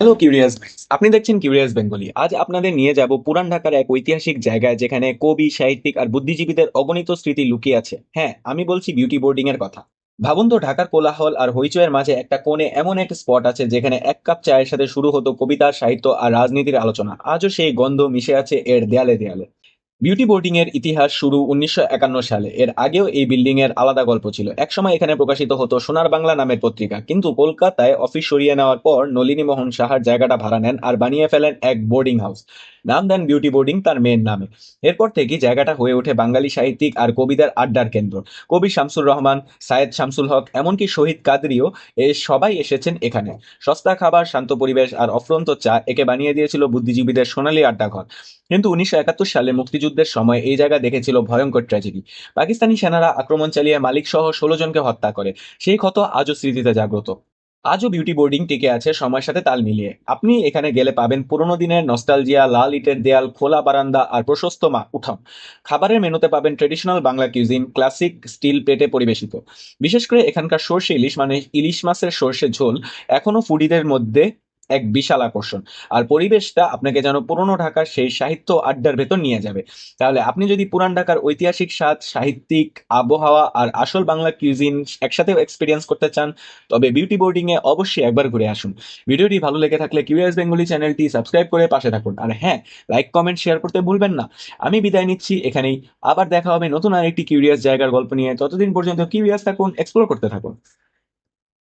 Hello curious আপনি দেখছেন curious Bengali আজ আপনাদের নিয়ে যাব পুরান ঢাকার এক ঐতিহাসিক জায়গায় যেখানে কবি, সাহিত্যিক আর বুদ্ধিজীবীদের অগণিত স্মৃতি লুকিয়ে আছে। হ্যাঁ আমি বলছি বিউটি বোর্ডিং এর কথা। ভাবুন তো, ঢাকার কোলাহল আর হইচয়ের মাঝে একটা কোণে এমন একটা স্পট আছে যেখানে এক কাপ চায়ের সাথে শুরু হতো কবিতা সাহিত্য আর রাজনীতির আলোচনা। আজও সেই গন্ধ মিশে আছে এর দেয়ালে দেয়ালে। বিউটি বোর্ডিং এর ইতিহাস শুরু উনিশশো একান্ন সালে। এর আগেও এই বিল্ডিং এর আলাদা গল্প ছিল। একসময় এখানে প্রকাশিত হতো সোনার বাংলা নামের পত্রিকা। কিন্তু কলকাতায় অফিস সরিয়ে নেওয়ার পর নলিনী মোহন সাহার জায়গাটা ভাড়া নেন আর বানিয়ে ফেলেন এক বোর্ডিং হাউস নাম দেন বিউটি বোর্ডিং তার মেয়ের নামে। এরপর থেকে জায়গাটা হয়ে ওঠে বাঙালি সাহিত্যিক আর কবিদের আড্ডার কেন্দ্র। কবি শামসুর রহমান, সায়েদ শামসুল হক, এমনকি শহীদ কাদরিও এ সবাই এসেছেন এখানে। সস্তা খাবার, শান্ত পরিবেশ আর অফ্রন্ত চা একে বানিয়ে দিয়েছিল বুদ্ধিজীবীদের সোনালী আড্ডাঘর। কিন্তু উনিশশো একাত্তর সালে মুক্তিযুদ্ধের সময় এই জায়গা দেখেছিল ভয়ঙ্কর ট্র্যাজেডি। পাকিস্তানি সেনারা আক্রমণ চালিয়ে মালিক সহ ষোলো জনকে হত্যা করে। সেই ক্ষত আজও স্মৃতিতে জাগ্রত। আজও বিউটি বোর্ডিং টিকে আছে, সময়ের সাথে তাল মিলিয়ে। আপনি এখানে গেলে পাবেন পুরোনো দিনের নস্টালজিয়া লাল ইটের দেয়াল, খোলা বারান্দা আর প্রশস্ত মা উঠান। খাবারের মেনুতে পাবেন traditional Bangla cuisine classic steel প্লেটে পরিবেশিত। বিশেষ করে এখানকার সর্ষে ইলিশ মানে ইলিশ মাছের সর্ষে ঝোল এখনও ফুডিদের মধ্যে এক বিশাল আকর্ষণ। আর পরিবেশটা আপনাকে যেন পুরনো ঢাকার সেই সাহিত্য আড্ডার ভেতর নিয়ে যাবে। তাহলে আপনি যদি পুরান ঢাকার ঐতিহাসিক স্বাদ, সাহিত্যিক, আবহাওয়া আর আসল বাংলা কিউজিন একসাথে এক্সপিরিয়েন্স করতে চান, তবে বিউটি বোর্ডিং এ অবশ্যই একবার ঘুরে আসুন। ভিডিওটি ভালো লেগে থাকলে কিউএস বেঙ্গলি চ্যানেলটি সাবস্ক্রাইব করে পাশে থাকুন। আর হ্যাঁ লাইক কমেন্ট শেয়ার করতে ভুলবেন না। আমি বিদায় নিচ্ছি, এখানেই। আবার দেখা হবে নতুন আরেকটি কিউরিয়াস জায়গার গল্প নিয়ে। ততদিন পর্যন্ত কিউরিয়াস থাকুন এক্সপ্লোর করতে থাকুন।